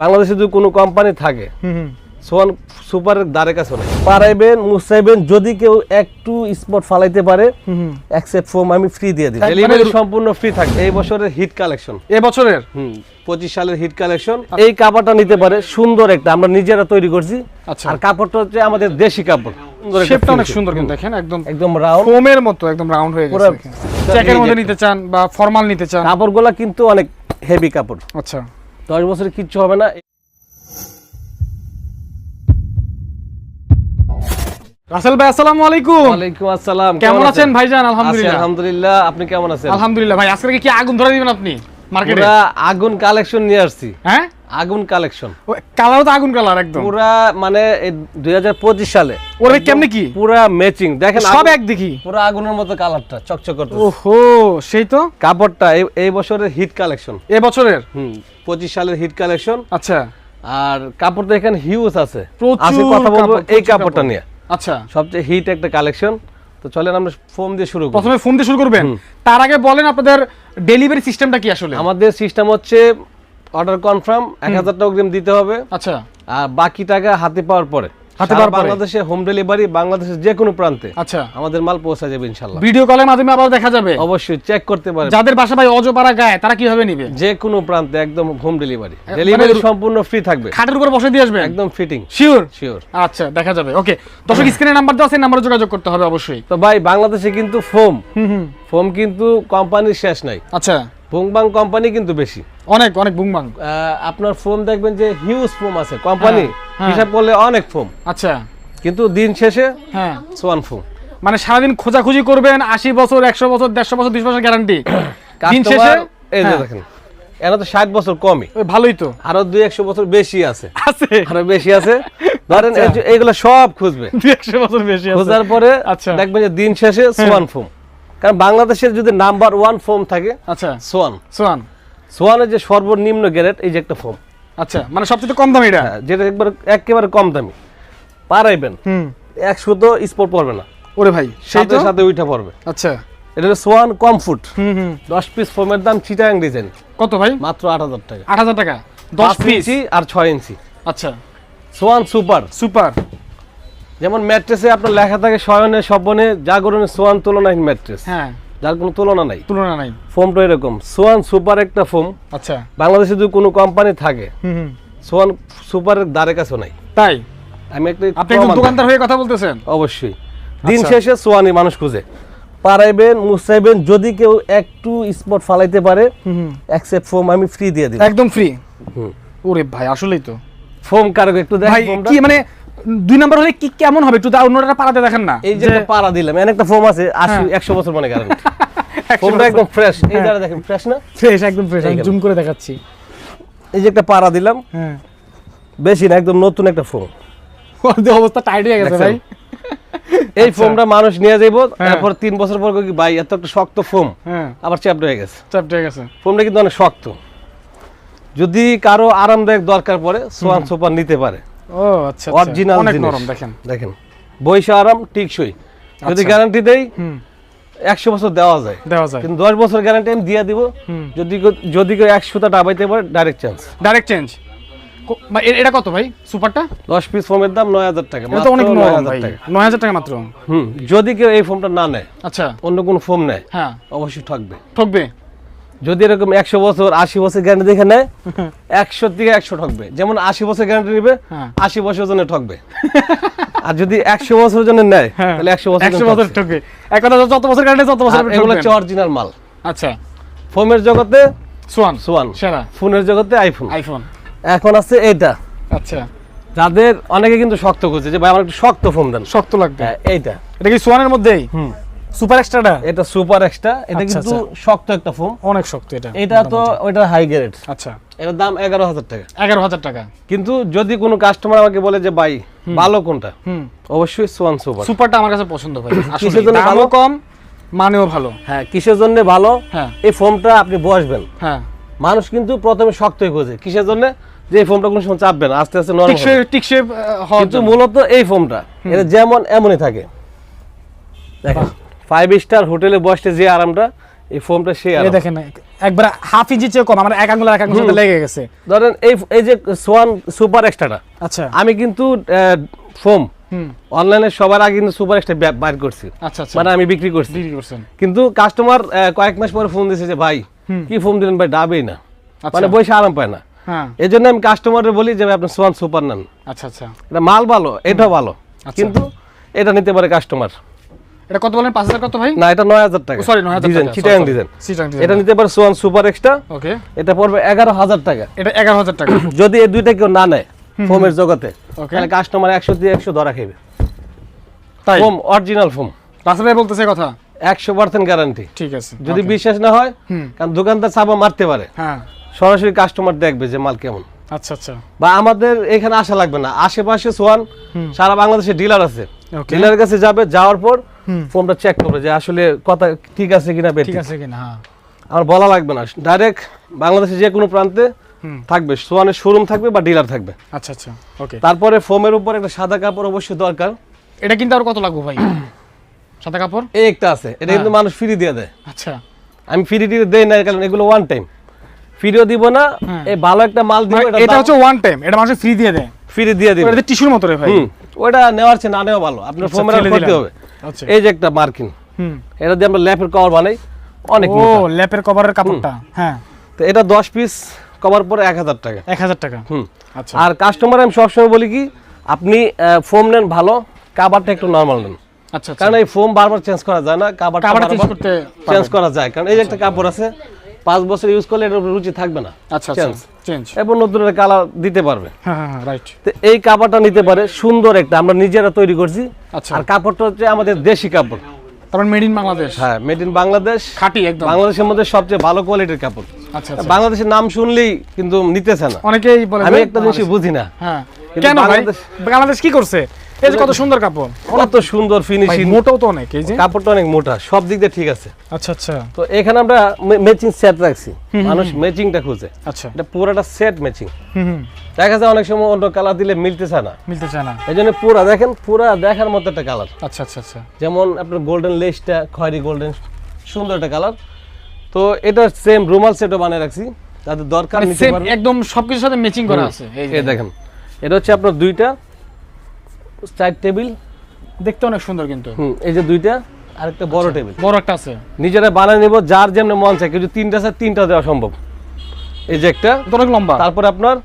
বাংলাদেশে যদি কোনো কোম্পানি থাকে সোয়ান সুপারের দ্বারে কাছে নেই। পারাইবেন মুসাইবেন যদি কেউ একটু স্পট ফালাইতে পারে। অ্যাকসেপ্ট ফোম আমি ফ্রি দিয়ে দিই ডেলিভারি সম্পূর্ণ ফ্রি থাকবে। এই বছরের হিট কালেকশন এ বছরের হুম পঁচিশ সালের হিট কালেকশন এই কাপড়টা নিতে পারে সুন্দর একটা আমরা নিজেরা তৈরি করছি। আচ্ছা। আর কাপড়টা হচ্ছে আমাদের দেশি কাপড়। শেপটা অনেক সুন্দর কিন্তু দেখেন একদম একদম রাউন্ড ফোমের মতো একদম রাউন্ড হয়ে গেছে জ্যাকের মধ্যে নিতে চান বা ফর্মাল নিতে চান। কাপড়গুলা কিন্তু অনেক হেভি কাপড়। আচ্ছা। দশ বছরে কিচ্ছু হবে না। রাসেল ভাই আসসালামু আলাইকুম। ওয়ালাইকুম আসসালাম কেমন আছেন? ভাইজান আলহামদুলিল্লাহ। আলহামদুলিল্লাহ আপনি কেমন আছেন? আলহামদুলিল্লাহ ভাই আজকে কি আগুন ধরে দিবেন আপনি মার্কেটে? আগুন কালেকশন নিয়ে আসছি। হ্যাঁ? আগুন কালেকশন। কালারও তো আগুন কালার একদম। পুরা মানে দুই হাজার পঁচিশ সালে। ওরে কেমনে কি? পুরা ম্যাচিং দেখেন সব এক দেখি পুরা আগুনের মতো কালারটা চকচক করতে ওহো সেই তো। কাপড়টা এই- এই বছরের হিট কালেকশন এ বছরের? হুম পঁচিশ সালের হিট কালেকশন আচ্ছা। আর কাপড়টা এখানে হিউজ আছে। প্রচুর কথা বলব এই কাপড়টা নিয়ে। আচ্ছা। সবচেয়ে হিট একটা কালেকশন তো চলেন আমরা ফোম দিয়ে শুরু প্রথমে ফোন দিয়ে শুরু করবেন। তার আগে বলেন আপনাদের ডেলিভারি সিস্টেমটা কি আসলে? আমাদের সিস্টেম হচ্ছে অর্ডার কনফার্ম এক হাজার টাকা অগ্রিম দিতে হবে। আচ্ছা। আর বাকি টাকা হাতে পাওয়ার পরে। হাতে পাওয়ার পরে? বাংলাদেশে হোম ডেলিভারি বাংলাদেশের যে কোনো প্রান্তে। আচ্ছা। আমাদের মাল পৌঁছা যাবে ইনশাল্লাহ ভিডিও কলের মাধ্যমে আবার দেখা যাবে? অবশ্যই চেক করতে পারে যাদের বাসা ভাই অজপাড়া গায়ে তারা কীভাবে নিবে? যে কোনো প্রান্তে একদম হোম ডেলিভারি ডেলিভারি সম্পূর্ণ ফ্রি থাকবে। খাটের উপর বসে দিয়ে আসবে একদম ফিটিং শিওর শিওর আচ্ছা দেখা যাবে। ওকে দর্শক স্ক্রিনে নাম্বার দেওয়া আছে নাম্বারে যোগাযোগ করতে হবে অবশ্যই। তো ভাই বাংলাদেশে কিন্তু ফোম ফোম কিন্তু কোম্পানির শেষ নাই। আচ্ছা। বুংবাং কোম্পানি কিন্তু বেশি। অনেক অনেক বুংবাং। আপনার ফোম দেখবেন যে হিউজ ফোম আছে কোম্পানি। হ্যাঁ। হিসাব করলে অনেক ফোম। আচ্ছা। কিন্তু দিন শেষে হ্যাঁ। Swan foam. মানে সারাদিন খোঁজাখুঁজি করবেন আশি বছর একশো বছর দেড়শো বছর বিশ বছর গ্যারান্টি দিন শেষে? এই যে হ্যাঁ, দেখেন এরা তো ষাট বছর কমই। ভালোই তো। আরও দুই একশো বছর বেশি আছে। আছে। আরও বেশি আছে। ধরেন আচ্ছা। এইগুলো সব খুঁজবে। দুই একশো বছর বেশি খোঁজার পরে আচ্ছা। দেখবেন যে দিন শেষে সোয়ান ফোম। কারণ বাংলাদেশের যদি নাম্বার ওয়ান ফোম থাকে আচ্ছা। সোয়ান। সোয়ান। সোয়ানের যে সর্বনিম্ন গ্রেড এই যে একটা ফোম। আচ্ছা মানে সবচেয়ে কম দামি এটা? যেটা একবার একেবারে কম দামি। পারাইবেন। হুম। একশো তো স্পোর্ট পড়বে না। ওরে ভাই সাথে সাথে উঠা পড়বে। আচ্ছা। এটা হলো সোয়ান কমফুট হুম হুম। দশ পিস ফোমের দাম চিটাং ডিজাইন কত ভাই? মাত্র আট হাজার টাকা। আট হাজার টাকা। দশ পিস আর ছয় ইঞ্চি। আচ্ছা। Swan super. সুপার। যেমন ম্যাট্রেসে আপনার লেখা থাকে শয়নে স্বপনে জাগরণে সোয়ান তুলনাহীন ম্যাট্রেস। হ্যাঁ। যার কোনো তুলনা নাই। তুলনা নাই। ফোমটা এরকম। সোয়ান সুপার একটা ফোম। আচ্ছা। বাংলাদেশে যদি কোনো কোম্পানি থাকে সোয়ান সুপারের দ্বারে কাছে নাই। তাই? আমি একটা আপনি প্রমাণ দোকানদার হয়ে কথা বলতেছেন? অবশ্যই। দিন আচ্ছা। শেষে সোয়ানি মানুষ খুঁজে। পারাইবেন মুসাইবেন যদি কেউ একটু স্পট ফালাইতে পারে অ্যাকসেপ্ট ফোম আমি ফ্রি দিয়ে দিই একদম ফ্রি হুম। ওরে ভাই আসলেই তো। ফোম কারও একটু দেখ ভাই কি মানে দুই নাম্বার হলে কি কেমন হবে? একটু দা- অন্যটা পাড়াতে দেখেন না। এই যে একটা পাড়া দিলাম একটা ফোম আছে হ্যাঁ। একশো বছর মানে গ্যারান্টি ফোমটা একদম ফ্রেশ এই হ্যাঁ। যারা দেখেন ফ্রেশ না? ফ্রেশ একদম ফ্রেশ আমি জুম করে দেখাচ্ছি। এই যে একটা পাড়া দিলাম হ্যাঁ। বেশি না একদম নতুন একটা ফোম। ওর অবস্থা টাইট হয়ে গেছে ভাই। এই আচ্ছা। ফোমটা মানুষ নিয়ে যাইবো হ্যাঁ। তারপর তিন বছর পর কি ভাই এত একটা শক্ত ফোম হ্যাঁ। আবার চ্যাপড হয়ে গেছে। চাপটে হয়ে গেছে। ফোমটা কিন্তু অনেক শক্ত। যদি কারও আরামদায়ক দরকার পড়ে সোয়ান সুপার নিতে পারে। ও আচ্ছা অরিজিনাল অনেক নরম দেখেন। দেখেন। বৈশা আরাম টিকসই। যদি। গ্যারান্টি দেই একশো বছর দেওয়া যায়। দেওয়া যায়। কিন্তু দশ বছর গ্যারান্টি আমি দিয়ে দিব। যদি কেউ- যদি কেউ একশোটা ডাবাইতে পারে ডাইরেক্ট চান্স ডাইরেক্ট চেঞ্জ এটা কত ভাই সুপারটা? দশ পিস ফোমের দাম নয় হাজার টাকা। এটা অনেক নয় হাজার টাকা। নয় হাজার টাকা মাত্র। হুম। যদি কেউ এই ফোমটা না নেয় আচ্ছা। অন্য কোনো ফোম নেয় হ্যাঁ। অবশ্যই ঠকবে। ঠকবে? যদি এরকম একশো বছর আশি বছর গ্যারান্টি দেখে নেয় একশো থেকে একশো ঠকবে। যেমন আশি বছর গ্যারান্টি নিবে হ্যাঁ। আশি বছর জন্য ঠকবে। আর যদি একশো বছরের জন্য নেয় হ্যাঁ। তাহলে একশো বছর একশো বছর ঠকবে। এক কথা যত বছর কাটে তত বছর এগুলো হচ্ছে অরিজিনাল মাল। আচ্ছা। ফোমের জগতে সোয়ান। সোয়ান। সেরা। ফোনের জগতে আইফোন আইফোন এখন আছে এটা আচ্ছা। যাদের অনেকে কিন্তু শক্ত করছে যে ভাই আমার একটু শক্ত ফোন দেন। শক্ত লাগবে। হ্যাঁ, এইটা। এটা কি সোয়ানের মধ্যেই? হুম। সুপার এক্সট্রাটা? এটা সুপার এক্সট্রা। এটা আচ্ছা, কিন্তু শক্ত একটা ফোন অনেক শক্ত এটা এটা তো ওইটা হাই গ্রেড আচ্ছা। এটার দাম এগারো হাজার টাকা। এগারো হাজার টাকা। কিন্তু যদি কোনো কাস্টমার আমাকে বলে যে ভাই ভালো কোনটা? অবশ্যই সোয়ান সুপার সুপারটা আমার কাছে পছন্দ ভাই। কিসের জন্য ভালো? কম মানেও ভালো। হ্যাঁ কিসের জন্য ভালো? হ্যাঁ। এই ফোমটা আপনি বসবেন। হ্যাঁ। মানুষ কিন্তু প্রথমে শক্ত হয়ে খোঁজে। কিসের জন্য? যে এই ফোমটা কোনো সময় চাপবে না আস্তে আস্তে নরম কিন্তু মূলত এই ফোমটা এটা যেমন এমনই থাকে। দেখেন। ফাইভ স্টার হোটেলে বসতে যে আরামটা এই ফোমটা সে দেখেন একবার হাফ ইঞ্চি চেয়ে কম আমার এক আঙ্গুল এক আঙ্গুল লেগে গেছে। ধরেন এই এই যে সোয়ান সুপার এক্সট্রাটা আচ্ছা। আমি কিন্তু ফোম অনলাইনে সবার আগে কিন্তু সুপার এক্সট্রা বাইর করছি। আচ্ছা আচ্ছা। মানে আমি বিক্রি করছি। কিন্তু কাস্টমার কয়েক মাস পরে ফোন দিয়েছে যে ভাই কি ফোন দিলেন ভাই ডাবেই না। আচ্ছা। মানে বসে আরাম পায় না। হ্যাঁ। এই জন্য আমি কাস্টমারের বলি যে আপনি সোয়ান সুপার নেন। আচ্ছা আচ্ছা। এটা মাল ভালো এটা ভালো। কিন্তু এটা নিতে পারে কাস্টমার এটা কত বলেন? পাঁচ হাজার কত ভাই? না এটা নয় হাজার টাকা। সরি নয় হাজার ডিজাইন চিটাং ডিজাইন। এটা নিতে পারে সোয়ান সুপার এক্সট্রা ওকে এটা পড়বে এগারো হাজার টাকা। এটা এগারো হাজার টাকা। যদি এই দুইটা কেউ না নেয় ফোমের জগতে ওকে তাহলে কাস্টমার একশো দিয়ে একশো ধরা খেবে তাই? Foam original foam. রাসেল ভাই বলতেছে কথা? একশো পার্সেন্ট গ্যারান্টি ঠিক আছে যদি বিশ্বাস না হয় কারণ দোকানদার চাপা মারতে পারে। হ্যাঁ। সরাসরি কাস্টমার দেখবে যে মাল কেমন। আচ্ছা আচ্ছা। বা আমাদের এখানে আসা লাগবে না। আশেপাশে সোয়ান সারা বাংলাদেশে ডিলার আছে। ওকে ডিলারের কাছে যাবে যাওয়ার পর ফোনটা চেক করবে যে আসলে কথা ঠিক আছে কিনা ঠিক আছে কিনা হ্যাঁ। আমার বলা লাগবে না। ডাইরেক্ট বাংলাদেশে যে কোনো প্রান্তে থাকবে। সোয়ানের শোরুম থাকবে বা ডিলার থাকবে। আচ্ছা আচ্ছা ওকে তারপরে ফোমের উপর একটা সাদা কাপড় অবশ্যই দরকার। এটা কিন্তু আর কত লাগবে ভাই? সাদা কাপড়? এই একটা আছে। এটা কিন্তু মানুষ ফ্রি দিয়ে দেয়। আচ্ছা। আমি ফ্রি দিয়ে দেই না কারণ এগুলো ওয়ান টাইম ফ্রিও দিব না হ্যাঁ। এই ভালো একটা মাল দিব মানে এটা হচ্ছে ওয়ান টাইম এটা মানুষ ফ্রি দিয়ে দেয়। ফ্রি দিয়ে দিব। এটা টিস্যুর মতো রে ভাই। ওটা নেওয়ার চেয়ে না নেওয়া ভালো। আপনার আচ্ছা, ফোমের করতে হবে। এই যে একটা মার্কিন হুম। এটা দিয়ে আমরা ল্যাপের কভার বানাই অনেক ও ল্যাপের কভারের কাপড়টা হ্যাঁ। তো এটা দশ পিস কভার পরে এক হাজার টাকা। এক হাজার টাকা। হুম। আচ্ছা। আর কাস্টমার আমি সবসময় বলি কি আপনি ফোম নেন ভালো কাভারটা একটু নরমাল নেন। আচ্ছা আচ্ছা। কারণ এই ফোম বারবার চেঞ্জ করা যায় না কভারটা চেঞ্জ করতে চেঞ্জ করা যায়। কারণ এই যে একটা কাপড় আছে পাঁচ বছর ইউজ করলে উপর রুচি থাকবে না। আচ্ছা আচ্ছা চেঞ্জ এবং নতুন কালার দিতে পারবে। হ্যাঁ হ্যাঁ হ্যাঁ রাইট তো এই কাপড়টা নিতে পারে সুন্দর একটা আমরা নিজেরা তৈরি করছি। আচ্ছা। আর কাপড়টা হচ্ছে আমাদের দেশি কাপড়। তারপর মেড ইন বাংলাদেশ। হ্যাঁ মেড ইন বাংলাদেশ। খাঁটি একদম। বাংলাদেশের মধ্যে সবচেয়ে ভালো কোয়ালিটির কাপড়। আচ্ছা আচ্ছা। বাংলাদেশের নাম শুনলেই কিন্তু নিতেছে না। অনেকেই বলে আমি একটা জিনিস বুঝি না। হ্যাঁ। কেন বাংলাদেশ- বাংলাদেশ কি করছে? এই যে কত সুন্দর কাপড়। কত সুন্দর ফিনিশিং মোটাও তো অনেক এই যে। কাপড়টা অনেক মোটা সব দিক দিয়ে ঠিক আছে। আচ্ছা আচ্ছা। তো এখানে আমরা ম্যাচিং সেট রাখছি। মানুষ ম্যাচিংটা খুঁজে। আচ্ছা। এটা পুরোটা সেট ম্যাচিং হুম দেখা যায় অনেক সময় অন্য কালার দিলে মিলতেছে না। মিলতে চায় না। এই জন্য পুরা দেখেন পুরা দেখার মতো একটা কালার আচ্ছা আচ্ছা আচ্ছা। যেমন আপনার গোল্ডেন লেসটা খয়েরি গোল্ডেন সুন্দর একটা কালার তো এটা সেম রুমাল সেটও বানিয়ে রাখছি। তাদের দরকার মানে নিতে পারবে একদম সবকিছুর সাথে ম্যাচিং করা আছে। এই দেখেন। এটা হচ্ছে আপনার দুইটা। চার টেবিল। দেখতে অনেক সুন্দর কিন্তু। হুম এই যে দুইটা আর একটা বড় টেবিল। বড় একটা আছে। নিজেরা বানিয়ে নেব যার যেমন মন চায় কিন্তু তিনটা আছে তিনটা দেওয়া সম্ভব। এই যে একটা অনেক লম্বা। তারপরে আপনার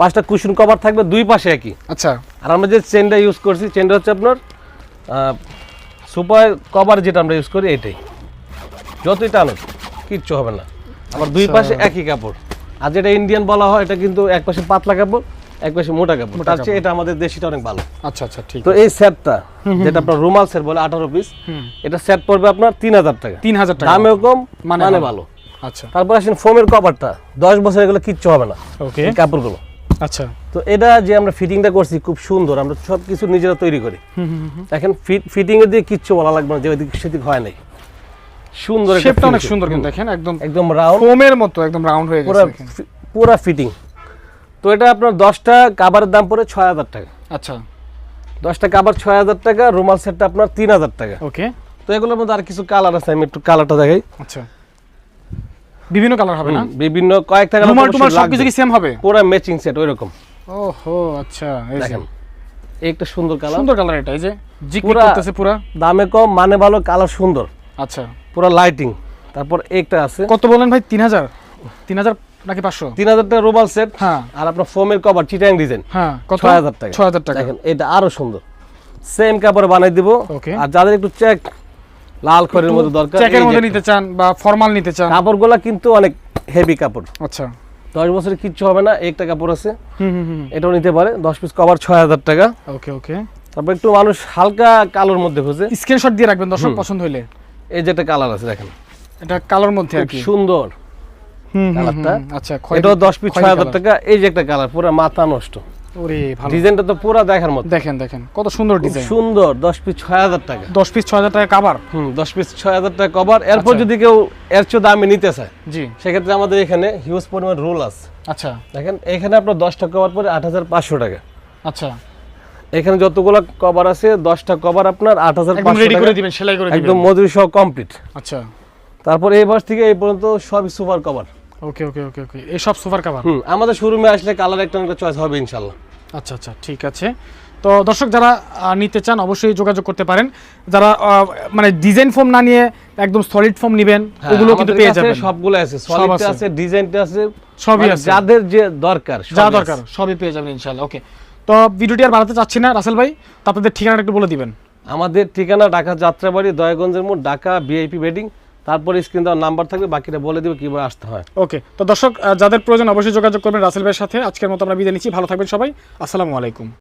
পাঁচটা কুশন কভার থাকবে দুই পাশে একই। আচ্ছা। আর আমরা যে চেনটা ইউজ করছি চেনটা হচ্ছে আপনার সুপার কভার যেটা আমরা ইউজ করি এটাই। যতই টানুক কিচ্ছু হবে না। আবার দুই আচ্ছা। পাশে একই কাপড়। আর যেটা ইন্ডিয়ান বলা হয় এটা কিন্তু এক পাশে পাতলা কাপড় এক পাশে মোটা কাপড়। তার চেয়ে এটা আমাদের দেশিটা অনেক ভালো। আচ্ছা আচ্ছা ঠিক তো এই সেটটা যেটা আপনার রুমাল সেট বলে আঠারো পিস এটা সেট পড়বে আপনার তিন হাজার টাকা। তিন হাজার টাকা। দামেও কম মানে মানে ভালো। ভালো। আচ্ছা। তারপর আসেন ফোমের কভারটা দশ বছর এগুলো কিচ্ছু হবে না ওকে। কাপড়গুলো। আচ্ছা। তো এটা যে আমরা ফিটিংটা করছি খুব সুন্দর আমরা সব কিছু নিজেরা তৈরি করি। এখন ফিটিং এর দিয়ে কিচ্ছু বলা লাগবে না যে ওইদিক সেদিক হয় নাই। সুন্দর শেপটা অনেক সুন্দর কিন্তু দেখেন একদম একদম রাউন্ড ফোমের মতো একদম রাউন্ড হয়ে গেছে। পুরা ফিটিং তো এটা আপনার দশটা কাবারের দাম পড়ে ছয় হাজার টাকা। আচ্ছা। দশটা কাবার ছয় হাজার টাকা রুমাল সেটটা আপনার তিন হাজার টাকা। ওকে। তো এগুলোর মধ্যে আর কিছু কালার আছে আমি একটু কালারটা দেখাই। আচ্ছা। বিভিন্ন কালার হবে না? বিভিন্ন কয়েকটা অবশ্যই টুমাল লাগবে। সবকিছু কি সেম হবে? পুরা ম্যাচিং সেট ওই রকম ওহো আচ্ছা এই দেখেন একটা সুন্দর কালার। সুন্দর কালার এটা এই যে জিক পুরা- করতেছে পুরা। দামে কম মানে ভালো কালার সুন্দর। আচ্ছা। পুরো লাইটিং তারপর একটা আছে। কত বলেন ভাই? তিন হাজার? তিন হাজার নাকি পাঁচশো? তিন হাজার টাকা রুমাল সেট হ্যাঁ। আর আপনার ফোমের কভার চিটাং ডিজাইন হ্যাঁ কত? ছয় হাজার টাকা। ছয় হাজার টাকা। দেখেন এটা আরও সুন্দর। সেম কাপড়ে বানাই দিব. আর যাদের একটু চেক লাল খড়ের মধ্যে দরকার চেকের মধ্যে নিতে চান বা ফর্মাল নিতে চান। কাপড়গুলা কিন্তু অনেক হেভি কাপড়। আচ্ছা। দশ বছরের কিচ্ছু হবে না একটা কাপড় আছে। হুম হুম হুম। এটাও নিতে পারে দশ পিস কভার ছয় হাজার টাকা। ওকে ওকে তারপর একটু মানুষ হালকা কালোর মধ্যে খুঁজে। স্ক্রিনশট দিয়ে রাখবেন দর্শক পছন্দ হইলে। এই যে একটা কালার আছে দেখেন। এটা কালোর মধ্যে আর কি। সুন্দর। কালারটা। আচ্ছা এটাও দশ পিস খয়েরি ছয় হাজার কালার। টাকা। এই যে একটা কালার পুরো মাথা নষ্ট। ওরে ভালো। ডিজাইনটা তো পুরো দেখার মতো। দেখেন দেখেন কত সুন্দর ডিজাইন। সুন্দর দশ পিস ছয় হাজার টাকা। দশ পিস ছয় হাজার টাকা কাবার হুম দশ পিস ছয় হাজার টাকা কভার এরপর আচ্ছা। যদি কেউ এর চেয়ে দামে নিতে চায় জি। সেক্ষেত্রে আমাদের এখানে হিউজ পরিমাণ রোল আছে। আচ্ছা। দেখেন এখানে আপনার দশটা কভার পরে আট হাজার পাঁচশো টাকা। আচ্ছা। এখানে যতগুলো কভার আছে দশটা কভার আপনার আট হাজার একদম রেডি করে টাকা। দিবেন সেলাই করে একদম মজুরি সহ কমপ্লিট আচ্ছা। তারপর এই বাস থেকে এই পর্যন্ত সবই সুপার কভার। ওকে ওকে ওকে ওকে। এই সব সোফার কাভার? হুম আমাদের শোরুমে আসলে কালার একটা একটা চয়েস হবে ইনশাল্লাহ আচ্ছা আচ্ছা ঠিক আছে। তো দর্শক যারা নিতে চান অবশ্যই যোগাযোগ করতে পারেন। যারা মানে ডিজাইন ফোম না নিয়ে একদম সলিড ফোম নেবেন ওগুলো কিন্তু পেয়ে যাবেন। সবগুলো আছে। সলিড আছে। ডিজাইনটা আছে সবই মানে আছে। যাদের যে দরকার যা দরকার সবই পেয়ে যাবেন ইনশাআল্লাহ। ওকে তো ভিডিওটি আর বাড়াতে চাচ্ছি না রাসেল ভাই তো আপনাদের ঠিকানাটা একটু বলে দিবেন। আমাদের ঠিকানা ঢাকা যাত্রাবাড়ি দয়াগঞ্জের মোড় ঢাকা ভিআইপি বেডিং। তারপরে স্ক্রিন দেওয়ার নাম্বার থাকবে, বাকিটা বলে দেবে কীভাবে আসতে হয়। ওকে তো দর্শক যাদের প্রয়োজন অবশ্যই যোগাযোগ করবেন রাসেল ভাইয়ের সাথে। আজকের মতো আমরা বিদায় নিচ্ছি, ভালো থাকবেন সবাই। আসসালামু আলাইকুম।